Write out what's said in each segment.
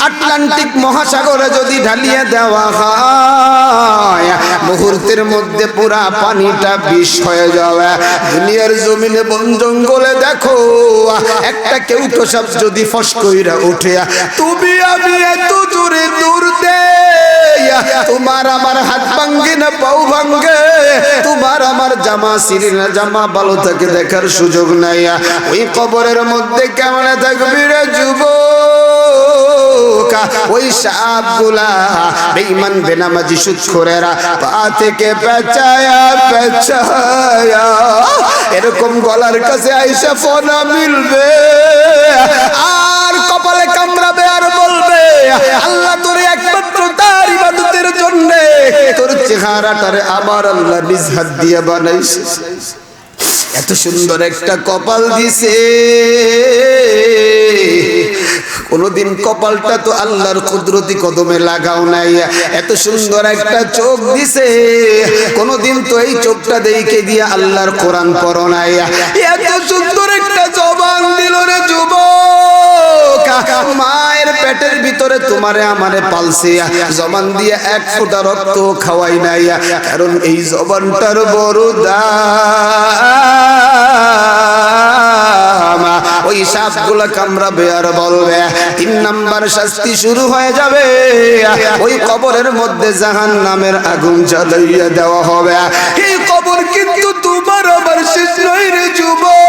Atlantic মহাসাগরে যদি ঢালিয়ে দেওয়া হয় মুহূর্তের মধ্যে পুরা পানিটা বিষ হয়ে যাবে। দুনিয়ার জমিনে বন জঙ্গলে দেখো, একটা কেউ তো সব যদি ফস কইরা উঠে, তুমি আমি এত দূরে দূর দে, তোমার আমার হাত ভাঙ্গে না পাও ভাঙ্গে, তোমার আমার জামা সিরি না জামা ভালো থাকে দেখার সুযোগ নাই। ওই কবরের মধ্যে কেমন থাকবি রে যুবক? ওই সাপগুলা বেঈমান, বেনামাজি সুদ করেরা থেকে পেঁচায়া পেঁচায়া। এরকম গলার কাছে আইসা ফোনা মিলবে। আর কপালে কামড়াবে আর বলবে, আল্লাহ তোর একমাত্র তার ইবাদতের জন্য তোর চেহারাটারে আমার আল্লাহ নিজ হাত দিয়ে বানাইছে। এত সুন্দর একটা কপাল দিছে। কোনদিন কপালটা তো আল্লাহর কুদরতি কদমে লাগাও নাই। এত সুন্দর একটা চোখ দিছে। কোনদিন তো এই চোখটা দেখে দিয়ে আল্লাহর কোরআন পড়ো নাই। এত সুন্দর একটা জবান দিল রে যুবক। মায়ের পেটের ভিতরে তোমারে আমারে পালছে। জবান দিয়ে এক ফোঁটা রক্ত খাওয়াই নাই। কারণ এই জবানটার বড় দাম ওই সাপগুলা কামড়াবে আর বলবে, তিন নাম্বার শাস্তি শুরু হয়ে যাবে। ওই কবরের মধ্যে জাহান নামের আগুন জ্বালাইয়া দেওয়া হবে। এই কবর কিন্তু তোমার আবার শেষ নয় রে যুবক।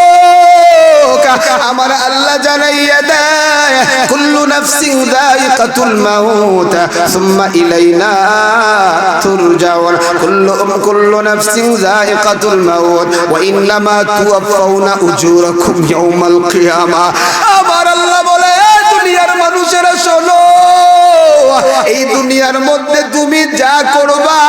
আমার আল্লাহ জানাইয়া দেয়, কুল্লু নাফসিন যায়িকাতুল মাউত, সুম্মা ইলাইনা তুরজাউন। কুল্লু কুল্লু নাফসিন যায়িকাতুল মাউত, ওয়া ইন্নামা তুওয়াফাউনা উজুরাকুম ইয়াউমাল কিয়ামা আমার আল্লাহ বলে, "এ দুনিয়ার মানুষেরা শোনো, এই দুনিয়ার মধ্যে তুমি যা করবা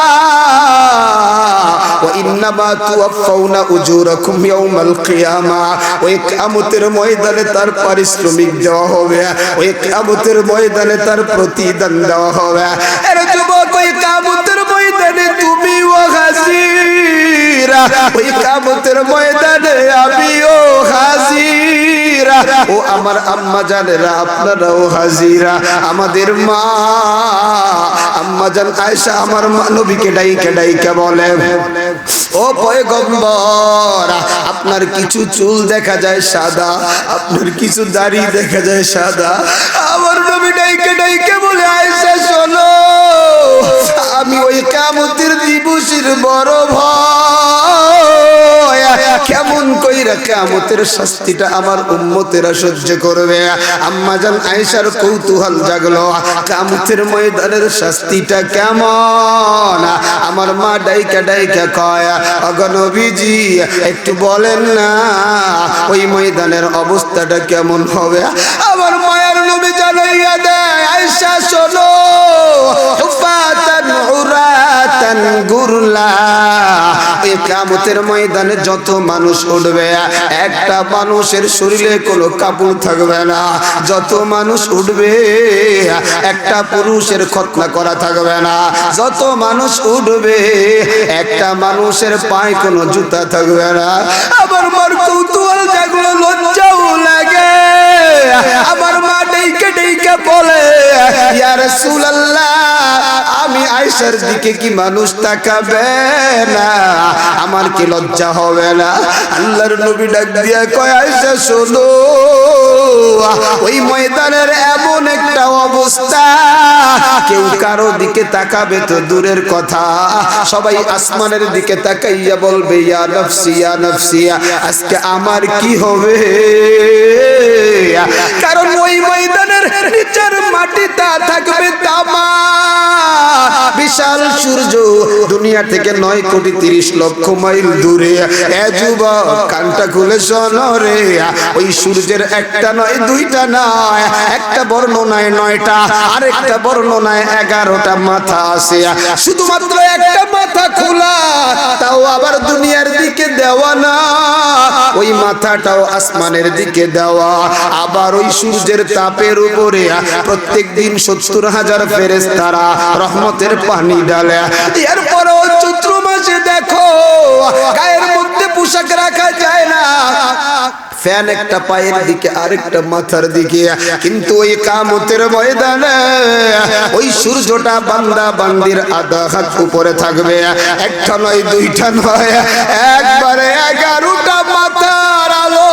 ইন্নামা তুওয়াফাউনা উজুরাকুম ইয়াউমাল কিয়ামা। ওই কিয়ামতের ময়দানে তার পারিশ্রমিক দেওয়া হবে। ওই কিয়ামতের ময়দানে তার প্রতিদান দেওয়া হবে। এর যুবক, ওই কিয়ামতের ময়দানে তুমি ও হাজিরা ওই কিয়ামতের ময়দানে আমিও হাজিরা ও আমার আম্মা জানেরা, আপনারাও হাজিরা আমাদের মা, আম্মা জান আয়েশা আমার নবীকে ডাইকে ডাইকে বলে, ও পয়গম্বর, আপনার কিছু চুল দেখা যায় সাদা, আপনার কিছু দাড়ি দেখা যায় সাদা। আমার নবী ডাইকে ডাইকে বলে, আয়েশা, শোনো। আমি কামতির দিবসের বড় ভয়। কেমন কইরা কামতের শাস্তিটা আমার উম্মতেরা সহ্য করবে। আম্মা জান আয়েশার কৌতূহল জাগলো কামতের ময়দানের শাস্তিটা কেমন? আমার মা ডাইকা ডাইকা কয় অগনবীজি একটু বলেন না, ওই ময়দানের অবস্থাটা কেমন হবে? আমার মায়ের নবী জানাইয়া দেয়, আয়েশা, শোনো উরাতান গুরলা ওই কামতের ময়দানে যত মানুষ উঠবে, একটা মানুষের শরীরে কোনো কাপড় থাকবে না। যত মানুষ উঠবে, একটা পুরুষের খতনা করা থাকবে না। যত মানুষ উঠবে, একটা মানুষের পায়ে কোনো জুতা থাকবে না। আবার মার কৌতূহল জাগলো, লজ্জাও লাগে। আমার মা ডেকে ডেকে বলে, ইয়া রাসূলুল্লাহ, আমি আয়েশার দিকে কি মানুষ তাকাবে না, আমার কি লজ্জা হবে না? আল্লাহর নবী ডাক দিয়া কয় আয়েশা শোনো, ওই ময়দানের এমন একটা অবস্থা, কেউ কারও দিকে তাকাবে তো দূরের কথা। সবাই আসমানের দিকে তাকাইয়া বলবে, ইয়া নফসি ইয়া নফসি, আজকে আমার কি হবে? কারণ ওই ময়দানের দুনিয়া থেকে নয় কোটি তিরিশ লক্ষ মাইল দূরে। কানটা খুলে শোনরে ওই সূর্যের একটা নয়, দুইটা নয়। একটা বর্ণনায় নয়টা। আরেকটা বর্ণনায় এগারোটা মাথা আছে। শুধুমাত্র একটা মাথা খোলা, তাও আবার দুনিয়ার দিকে দেওয়া না। ওই মাথাটাও আসমানের দিকে দেওয়া। আবার ওই সূর্যের তাপের উপরে প্রত্যেক দিন সত্তর হাজার ফেরেস তারা রহমতের পানি ডালে এরপরও চৈত্র মাসে দেখো, গায়ের মধ্যে পোশাক রাখা যায় না। ফ্যান একটা পায়ের দিকে, আরেকটা মাথার দিকে। কিন্তু ওই কামতের ময়দানে ওই সূর্যটা বান্দা বান্দির আধা হাত উপরে থাকবে। একটা নয়, দুইটা নয়, একবারে এগারোটা মাথার আলো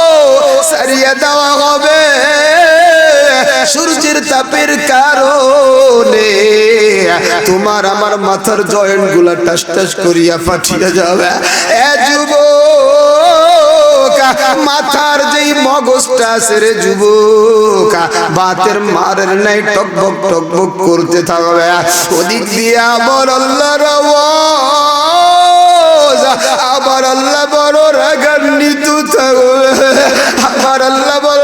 সারিয়ে দেওয়া হবে। সূর্যের তাপের কারণে তোমার আমার মাথার জয়েন্টগুলা টাস টাস করিয়া ফাটিয়া যাবে। এ যুবক, মাথার যেই মগজটা বাতের মারের নাই টকবক টকবক করতে থাকবে। ওদিক দিয়ে আমার আওয়াজ, আবার আল্লাহ বড় রাগান্বিত থাকবে। আমার আল্লাহ মুলকুল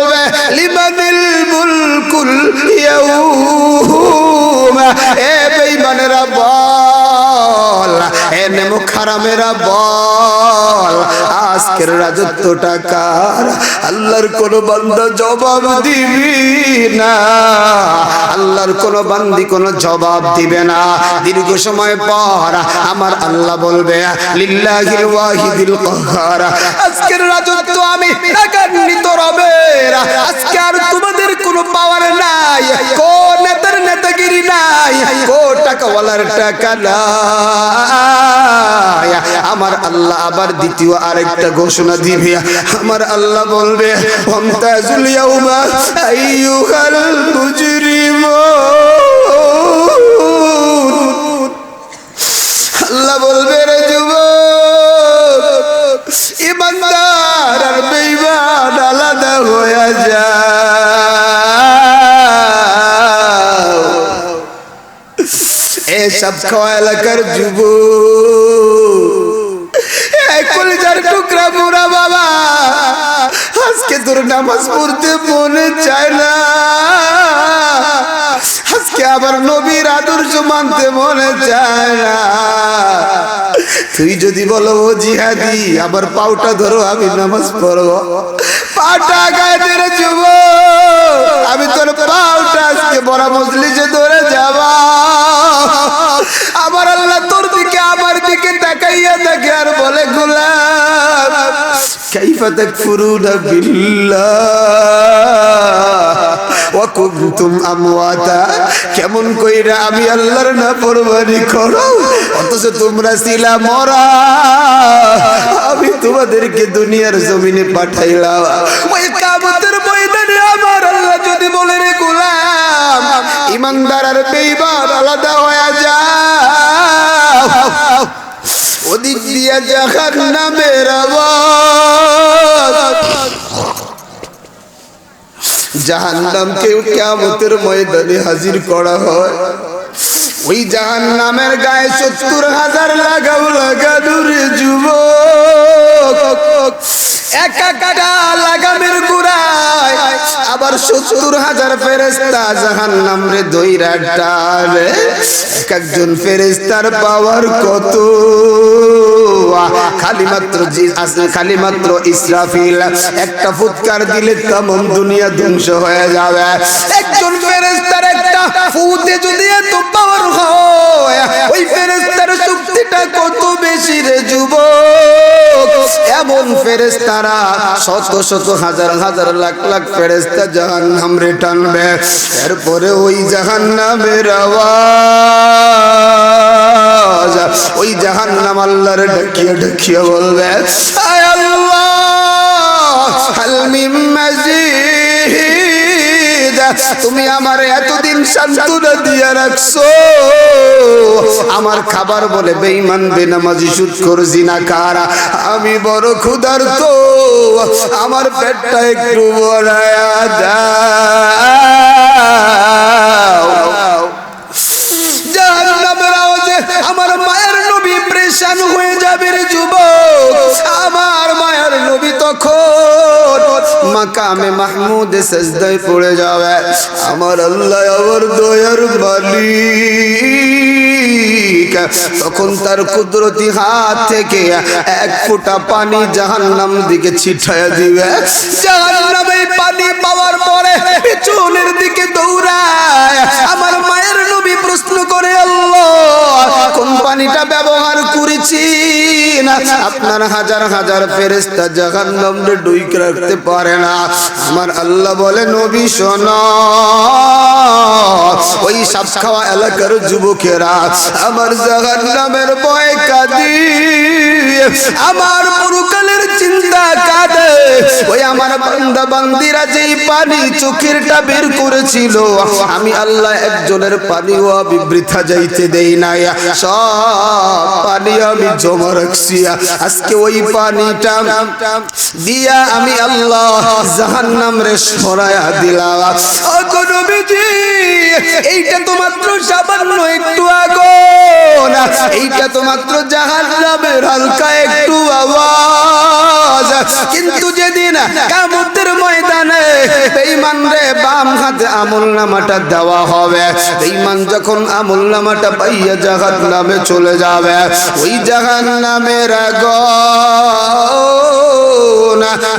ইয়াউম এ বেঈমানেরা এ খারামেরা বল। আজকের রাজত্বটা কার? আল্লাহর কোন বান্দা জবাব দিবি না। আল্লাহর কোন বান্দি কোন জবাব দিবে না। দীর্ঘ সময় পর আমার আল্লাহ বলবে, লিল্লাহিল ওয়াহিদিল কাহ্হার আজকের রাজত্ব আমি রাগান্বিত রবের। আজকে আর তোমাদের কোনো পাওয়ার নাই। কোন নেতার নেতাগিরি নাই। কো টাকাওয়ালার টাকা নাই। আমার আল্লাহ আবার দ্বিতীয় আরেকটা ঘোষণা দিবে আমার আল্লাহ বলবে ইমানদার আর আলাদা হয়ে যায় এসব খাওয়া এলাকার যুব কলিজার টুকরা বুড়া বাবা, আজকে তোর নামাজ পড়তে মনে চায় না। আবার নবীর আদর্শ মানতে মনে চায় না। তুই যদি বলো ও জিহাদি, আবার পাউটা ধরো, আমি নামাজ পড়ব। পাটা গায়ে ধরে যুব, আমি তোর পাউটা আজকে বড় মজলিসে ধরে যাবা। আমার আল্লাহ তোর দিকে, আমার দিকে তাকাইয়া দেখে আর বলে, গোলাম তাকফুরুনা বিল্লাহ ওয়া কুনতুম আমওয়াতা কেমন কইরা আমি আল্লাহর না পরবানি করো? অথচ তোমরা ছিলা মরা। আমি তোমাদেরকে দুনিয়ার জমিনে পাঠাইলাম। ওই কামতের ময়দানে আমার আল্লাহ যদি বলে রে গোলাম, ইমানদার আর বেঈমান আলাদা হয়ে যাও। ওদিক দিয়া জাহান্নামের আওয়াজ। জাহান্নামকে কিয়ামতের ময়দানে হাজির করা হয়। ওই জাহান্নামের গায়ে সত্তর হাজার লাগাও লাগা দূরে যুবক। এক আবার সত্তর হাজার ফেরেস্তা জাহান্নাম রে দইরা টানে এক একজন ফেরেস্তার পাওয়ার কত? খালি মাত্র ইসরাফিল। একটা ফুৎকার দিলে তেমন দুনিয়া ধ্বংস হয়ে যাবে। একজন ফেরেস্তার একটা ফুতে যদি এত পাওয়ার হয়, ওই ফেরেস্তার শক্তিটা কত বেশি রে? ফেরেস্তারা শত শত হাজার হাজার লাখ লাখ ফেরেস্তা জাহান নামরে টানবে এরপরে ওই জাহান নামের আওয়াজ, ওই জাহান নাম আল্লাহর ঢাকিয়ে ঢাকিয়ে বলবে, আয় আল্লাহ, হাল মাজিদ তুমি আমার এতদিন সান্ত্বনা দিয়ে রাখছো। আমার খাবার বলে বেঈমান, বেনামাজি সুদ করছি না কারা আমি বড় ক্ষুধার্ত। আমার পেটটা একটু বড়ায়া দাও। আমার মায়ের নবী তখন মাকামে মাহমুদে সেজদায় পড়ে যাবে। আমার আল্লাহ আমার দয়ার মালিক। তখন তার কুদরতি হাত থেকে এক ফোঁটা পানি জাহান্নাম দিকে ছিটায় দিবে। জাহান্নামে পানি পাওয়ার পরে পিছনের দিকে দৌড়ায়। আমার মায়ের নবী প্রশ্ন করে, আল্লাহ, কোন পানিটা ব্যবহার করেছি আপনার হাজার হাজার ফেরেস্তা জাহান্নাম রে ডুইকে রাখতে পারে না। আমার আল্লাহ বলে, নবী, শোনো, ওই সাপ খাওয়া এলাকার যুবকেরা আমার জাহান্নামের ভয় কাঁদি। আমার পরকালের চিন্তা কাঁদে। ওই আমার বান্দা বান্দিরা যেই পানি চোখেরটা বের করেছিল। আমি আল্লাহ একজনের পানিও আমি বৃথা যাইতে দেই নাই। সব পানি আমি জমা রাখছি। আজকে ওই পানিটা দিয়া আমি আল্লাহ জাহান্নাম রে সরায়া দিলাম। এইটা তো মাত্র সামান্য একটু আগুন। এইটা তো মাত্র জাহান্নামের হালকা একটু আওয়াজ। কিন্তু যেদিন ময়দানে বেঈমান রে বাম হাতে আমল নামাটা দেওয়া হবে। বেঈমান যখন আমল নামাটা পাইয়া জাহান্নামে চলে যাবে, ওই জাহান্নামের আগুন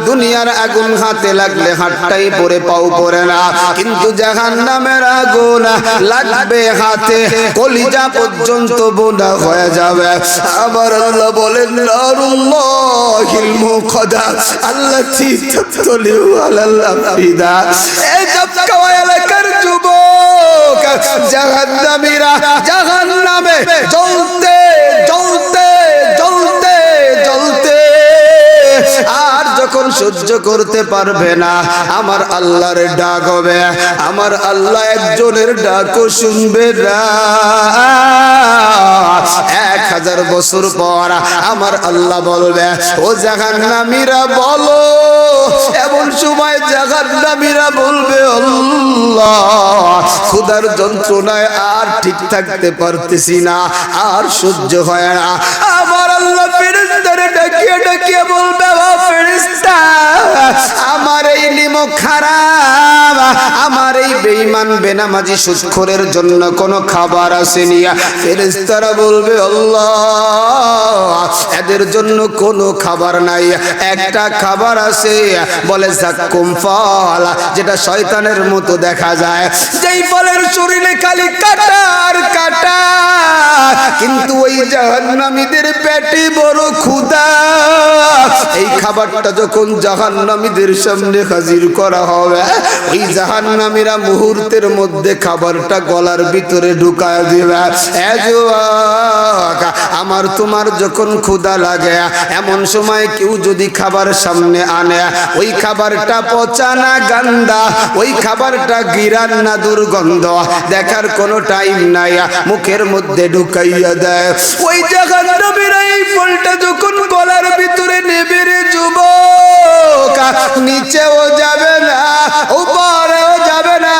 দুনিয়ার আগুন হাতে লাগলে হাতটাই পরে পাও পরে না। কিন্তু জাহান্নামের আগুন লাগবে হাতে, কলিজা পর্যন্ত বোনা হয়ে যাবে। আবার আল্লাহ বলেন, নারুল্লাহিল মুখদা জাহান্নামীরা জাহান্নামে জ্বলতে জ্বলতে আর যখন সহ্য করতে পারবে না, আমার আল্লাহর ডাক হবে, আমার আল্লাহ একজনের ডাকও শুনবে না। এক হাজার বছর পর আমার আল্লাহ বলবে, ও জাহান্নামীরা, বলো, এমন সময় জাহান্নামীরা বলবে, আল্লাহ, ক্ষুধার যন্ত্রণায় আর ঠিক থাকতে পারতেছি না, আর সহ্য হয় না। আমার আল্লাহ ফেরেস্তারে ডাকিয়ে ডাকিয়ে বলবে আমার এই নিমক খারাপ। আমার এই বেঈমান বেনামাজি সুৎখরের জন্য কোনো খাবার ফেরেস্তারা বলবে এদের জন্য কোনো খাবার নাই। একটা খাবার আছে, বলে, জাক্কুম ফল যেটা শয়তানের মতো দেখা যায়। যেই ফলের শরীরে খালি কাটা আর কাটা কিন্তু ওই জাহান্নামীদের পেটে বড় ক্ষুধা। এই খাবারটা যখন জাহান্নামীদের সামনে হাজির করা হবে, ওই জাহান্নামীরা মুহূর্তের মধ্যে খাবারটা গলার ভিতরে ঢুকায় দেবে। আমার তোমার যখন ক্ষুধা লাগে, এমন সময় কেউ যদি খাবার সামনে আনে, ওই খাবারটা পচা না গান্দা, ওই খাবারটা গিরান না দুর্গন্ধ, দেখার কোনো টাইম নাই, মুখের মধ্যে ঢুকাইয়া দেয়। ওই জাহান্নামীরা এই ফলটা যখন গলার ভিতরে নেবে যুবক, নিচেও যাবে না, উপরেও যাবে না।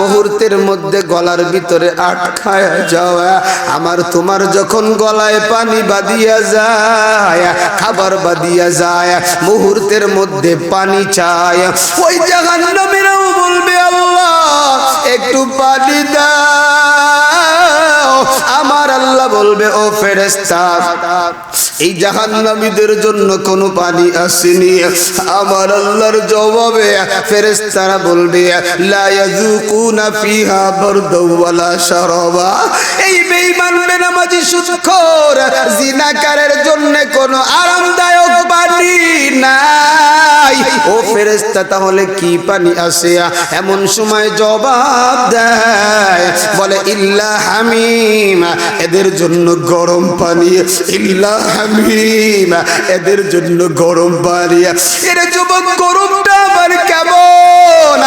মুহূর্তের মধ্যে গলার ভিতরে আটকায় যাওয়া। আমার তোমার যখন গলায় পানি বাদিয়া যায়, খাবার বাদিয়া যায়, মুহূর্তের মধ্যে পানি চায়। ওই জাহান্নামীরাও বলবে, আল্লাহ, একটু পানি দাও। আমার আল্লাহ বলবে, ও ফেরেস্তা এই জাহান্নামীদের জন্য কোনো পানি আসেনি। আমার আল্লাহর জবাবে ফেরেস্তারা বলবে, লা ইয়াযুকুনা ফিহা ওয়ালা শারাবা। এই বেঈমান বেনামাজি জিনাকারের জন্য আরামদায়ক পানি নাই। ও ফেরেস্তা তাহলে কি পানি আসে? এমন সময় জবাব দেয়, বলে, ইল্লা হামিম। এদের জন্য গরম পানি। ইল্লা এদের জন্য গরম পানি এর যুবক গরমটা আবার কেমন?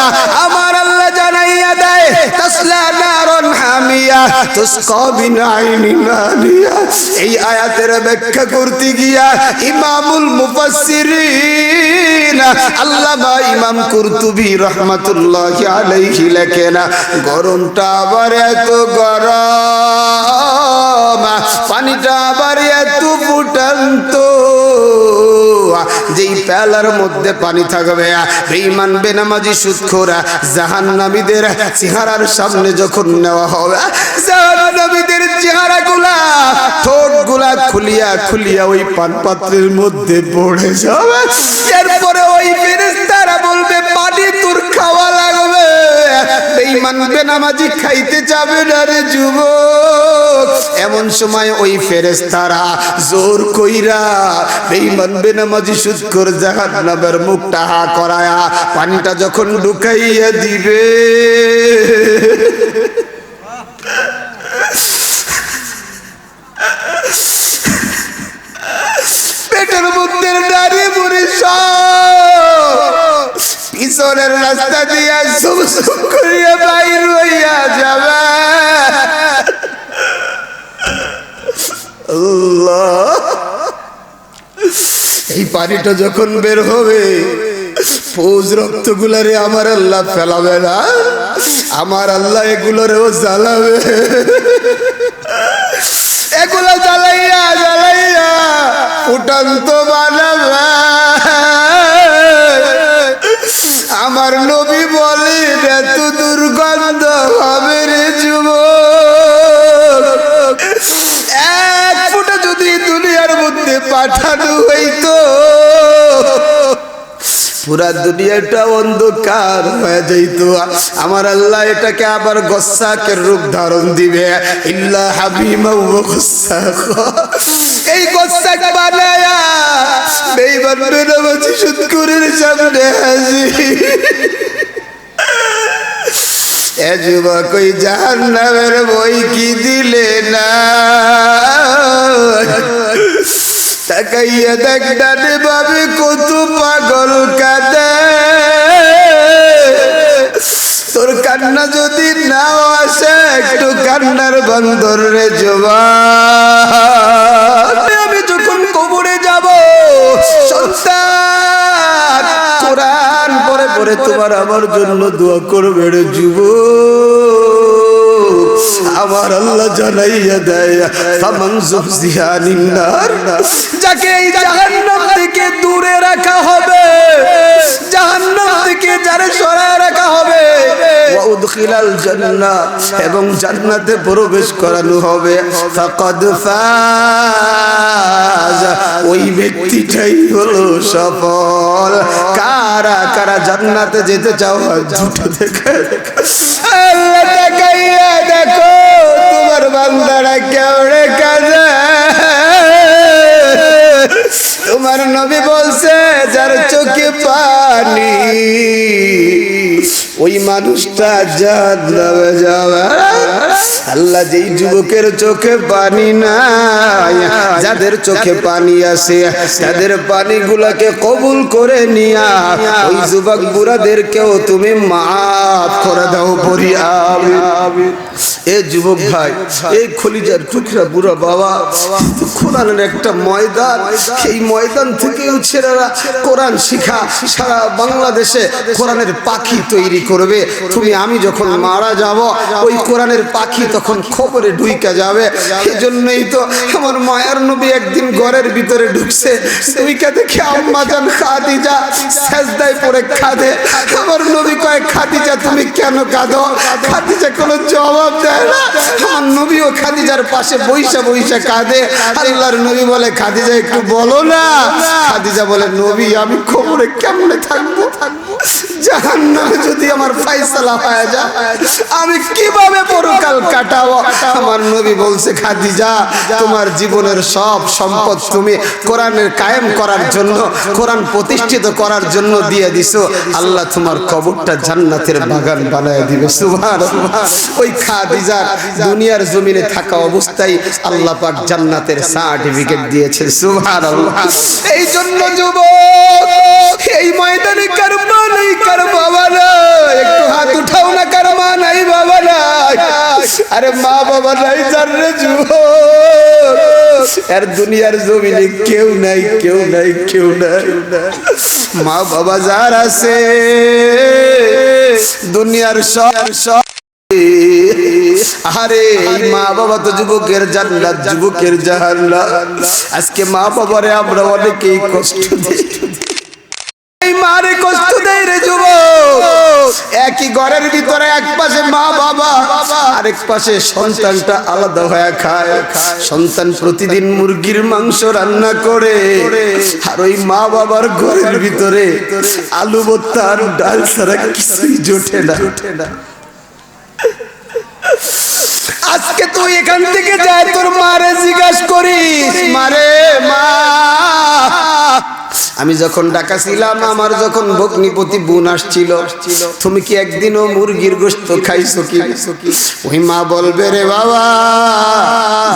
আমার আল্লাহ জানাইয়া দেয়, তাসলা নারন হামিয়া তুসকা বিন আইনিন আলিয়া। এই আয়াতের ব্যাখ্যা করতে গিয়া ইমামুল মুফাসসিরিন, আল্লামা ইমাম কুরতুবি রহমাতুল্লাহি আলাইহি লেখেন, গরমটা আবার এত গরম। পানিটা আবার এত ফুটান্ত। যেই পেলার মধ্যে পানি থাকবে, বেঈমান, বেনামাজি সুদখোরা জাহান্নামীদের চেহারার সামনে যখন নেওয়া হবে, জাহান্নামীদের চেহারা গুলা ঠোঁটগুলা খুলিয়া খুলিয়া ওই পান পাত্রের মধ্যে পড়ে যাবে। এরপরে ওই ফেরেস্তারা বলবে, পান বেঈমান বেনামাজি খাইতে যাবে না রে যুবক। এমন সময় ওই ফেরেস্তারা জোর কইরা বেঈমান বেনামাজি সুদ কর জাহান্নামের মুখটা হা করায়া পানিটা যখন ঢুকাইয়া দিবে পেটের মধ্যে দাঁড়িয়ে পড়ে সব পিছনের রাস্তা দিয়া সুম সুম করিয়া বাইর হইয়া যাবে। এই পানিটা যখন বের হবে ফৌজ রক্তগুলারে আমার আল্লাহ ফেলাবে না, আমার আল্লাহ এগুলোরেও জ্বালাবে। এগুলো জ্বালাইয়া জ্বালাইয়া উঠান্ত বানাবে। আমার নবী বলে, এত দুর্গন্ধ হবে রে যুবক। এক ফুটা যদি দুনিয়ার মধ্যে পাঠানো হইতো, পুরা দুনিয়াটা অন্ধকার হয়ে যাইত। আমার আল্লাহ এটাকে আবার গসাকের রূপ ধারণ দিবে। ইল্লা হাবিমা গসাক। এই গসাক বানায়া সামনে এ যুবক, ওই জাহান্নামের বই কি দিলে না? তাকাইয়া দেখ বাবে কত পাগল কাঁদে। তোর কান্না যদি নাও আসে, একটু কান্নার বন্দর রে জবা আমি যখন কবরে যাব, সন্তান, কোরআন পরে পরে তোমার আমার জন্য দোয়া করবে রে যুবক। আমার আল্লাহ জানাইয়া দেয় ফামান জুহজিহানিন নার যাকে এই জাহান্নাম থেকে দূরে রাখা হবে, জাহান্নাম থেকে যারে সরায় রাখা হবে উদখিলাল জান্নাহ, এবং জান্নাতে প্রবেশ করানো হবে। ফাকাদ ফাজ, ওই ব্যক্তিটাই হলো সফল। কারা কারা জান্নাতে যেতে চাও দুটো দেখে। আল্লাহ তোমার বান্দারা কেমনে কাজে? তোমার নবী বলছে যার চোখে পানি ওই মানুষটা জান্নাতে যাবে। আল্লাহ যেই যুবকের চোখে পানি নাই, যাদের চোখে পানি আসে তাদের পানিগুলোকে কবুল করে নিয়া, ওই যুবক বুড়াদেরকেও তুমি মাফ করে দাও পরি এ যুবক ভাই এই খলিজার টুকরা বুড়া বাবা কোরআনের একটা ময়দান এই ময়দান থেকেও ছেলেরা কোরআন শিখা, সারা বাংলাদেশে কোরআনের পাখি তৈরি করবে। তুমি, আমি যখন মারা যাব, ওই কোরআনের পাখি তখন খবরে ঢুইকা যাবে। এই জন্যই তো আমার মায়ার নবী একদিন ঘরের ভিতরে ঢুকছে। ঢুইকা দেখে আম্মা জান খাদিজা সেজদায় পড়ে কাঁদে। আমার নবী কয়, খাদিজা, তুমি কেন কাঁদো? খাদিজা কোনো জবাব দেয় না। আমার নবীও খাদিজার পাশে বইসা বইসা কাঁদে। আল্লাহর নবী বলে, খাদিজা, একটু বলো না। খাদিজা বলে, নবী, আমি খবরে কেমনে থাকব? থাকব জাহান্নামে যদি আমার ফাইসালা হয়ে যায়, আমি কীভাবে পরকাল কাটাবো আমার নবী বলছে খাদিজা তোমার জীবনের সব সম্পদ তুমি কোরআনের কায়েম করার জন্য কোরআন প্রতিষ্ঠিত করার জন্য দিয়ে দিছো। আল্লাহ তোমার কবরটা জান্নাতের বাগান বানায় দিবে। সুবহান ওই খাদিজা দুনিয়ার জমিনে থাকা অবস্থায় আল্লাহ পাক জান্নাতের সার্টিফিকেট দিয়েছেন। সুবহানাল্লাহ এই জন্য যুবক এই ময়দানে কার মা নাই কার বাবা একটু হাত উঠাও না কার মা নাই, বাবা নাই। আরে মা বাবা নাই, যার রে যুবক আর দুনিয়ার জমিনে কেউ নাই কেউ নাই কেউ নাই। মা বাবা যার আছে, দুনিয়ার সব সব। আরে মা বাবা তো যুবকের জান্নাত, যুবকের জাহান্নাত। আজকে মা বাবারে আমরা অনেকেই কষ্ট দিই। মারে কষ্ট দেয় রে যুবক। একই ঘরের ভিতরে এক পাশে মা বাবা, আরেক পাশে সন্তানটা আলাদা হয়ে খায়। সন্তান প্রতিদিন মুরগির মাংস রান্না করে, আর ওই মা বাবার ঘরের ভিতরে আলু ভর্তা আর ডাল ছাড়া কিছুই জোটে না। আজকে তুই এখান থেকে যায়, তোর মারে জিজ্ঞাস করিস, মারে মা আমি যখন ডাকা ছিলাম, আমার যখন ভগ্নিপতি বোন আসছিল, তুমি কি একদিনও মুরগির গোস্ত খাইছো কি? ওই মা বলবে, রে বাবা,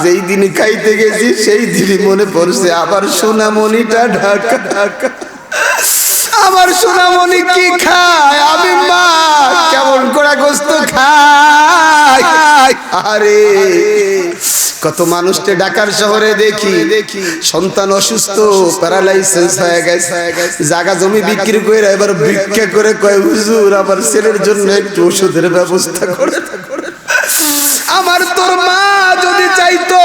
যেই দিন খাইতে গেছি, সেই দিনই মনে পড়ছে, আবার সোনামণিটা ঢাকা। ঢাকা আমার সোনামণি কি খায়? আমি মা, কেমন করে গোস্ত খায় আরে কত মানুষকে ঢাকার শহরে দেখি। দেখি সন্তান অসুস্থ প্যারালাইসিস হয়ে গেছে। জায়গা জমি বিক্রি করে এবার ভিক্ষা করে কয়, হুজুর আবার ছেলের জন্য একটু ওষুধের ব্যবস্থা করে। আমার তোর মা যদি চাইতো,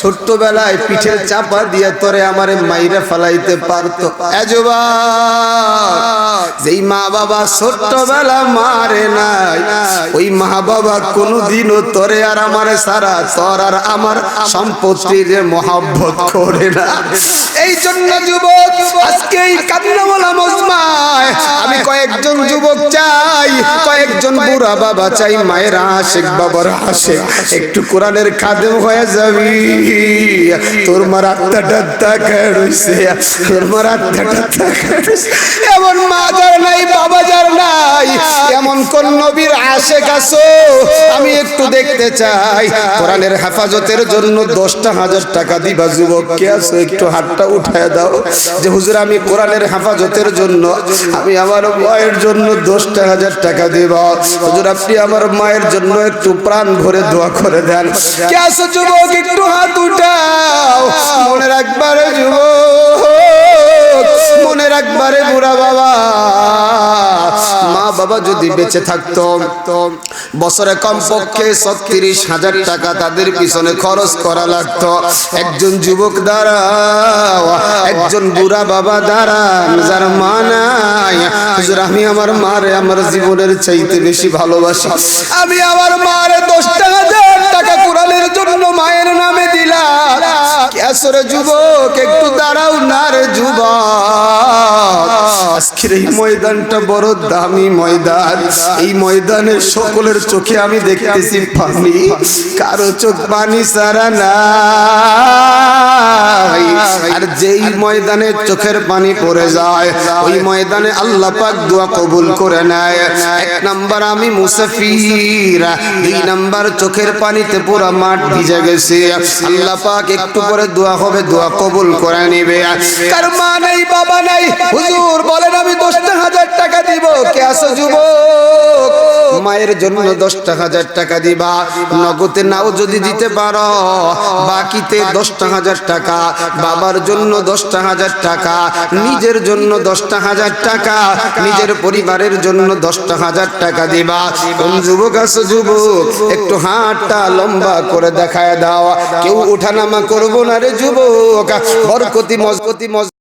ছোট্টবেলায় পিঠের চাপা দিয়ে তোরে আমারে মাইরা ফালাইতে পারতো। যেই মা বাবা ছোট্টবেলা মারে নাই, ওই মা বাবা তোরে আর আমারে সারা তোর আর আমার সম্পত্তির মহাব্বত করে না। এই জন্য যুবক, আজকে এই কান্নাওয়ালা মজমায় আমি কয়েকজন যুবক চাই, কয়েকজন বুড়া বাবা চাই মায়ের আশেক বাবার আশেক, একটু কোরআনের খাদেম হয়ে যাবি। তোর মার আত্মাটা টাকা রইছে। তোর মার আত্মাটা টাকা এমন মা যার নাই, বাবা যার নাই, এমন কোন নবীর আশেক আছো? আমি একটু দেখতে চাই। কোরআনের হেফাজতের জন্য দশটা হাজার টাকা দিবা, যুবক। কে আছো? একটু হাতটা উঠায় দাও। যে হুজুর, আমি কোরআনের হেফাজতের জন্য, আমি আমার মায়ের জন্য দশটা হাজার টাকা দিব। হুজুর, আপনি আমার মায়ের জন্য একটু প্রাণ ভরে দোয়া করে দেন। কে যুবক, একটু হাত উঠাও। মনে রাখবারে যুবক, মনে রাখবারে বুড়া বাবা। বাবা যদি বেঁচে থাকতো বছরে কমপক্ষে ছত্রিশ হাজার টাকা তাদের পিছনে খরচ করা লাগতো। একজন যুবক দ্বারা একজন বুড়া বাবা দ্বারা যার মা নাই। হুজুর, আমি আমার মারে আমার জীবনের চাইতে বেশি ভালোবাসি। আমি আমার মারে দশটা হাজার টাকা কোরআনের জন্য মায়ের নামে দিলাম। আসরে যুবক একটু দাঁড়াও না রে যুবক। আজকের এই ময়দানটা বড় দামি ময়দান। এই ময়দানের সকলের চোখে আমি দেখতেছি পানি। কারও চোখ পানি সারা নাই। আর যেই ময়দানে চোখের পানি পড়ে যায়, ওই ময়দানে আল্লাহ পাক দোয়া কবুল করে নেয়। এক নাম্বার আমি মুসাফির। দুই নাম্বার চোখের পানিতে পুরো মাঠ ভিজে গেছে। আল্লাহ পাক একটু পরে দোয়া হবে, দোয়া কবুল করে নেবে। কার মা নাই, বাবা নাই? হুজুর, বলেন আমি দশটা হাজার টাকা দিব। কে আসো যুবক মায়ের জন্য দশটা হাজার টাকা দিবা নগদে নাও যদি দিতে পারো বাকিতে দশটা হাজার টাকা বাবার জন্য দশটা হাজার টাকা নিজের জন্য দশটা হাজার টাকা নিজের পরিবারের জন্য দশটা হাজার টাকা দিবা। কোন যুবক আছো যুবক একটু হাতটা লম্বা করে দেখায় দাও। কেউ উঠানামা করব না রে যুবক বরকতি মজকতি মজ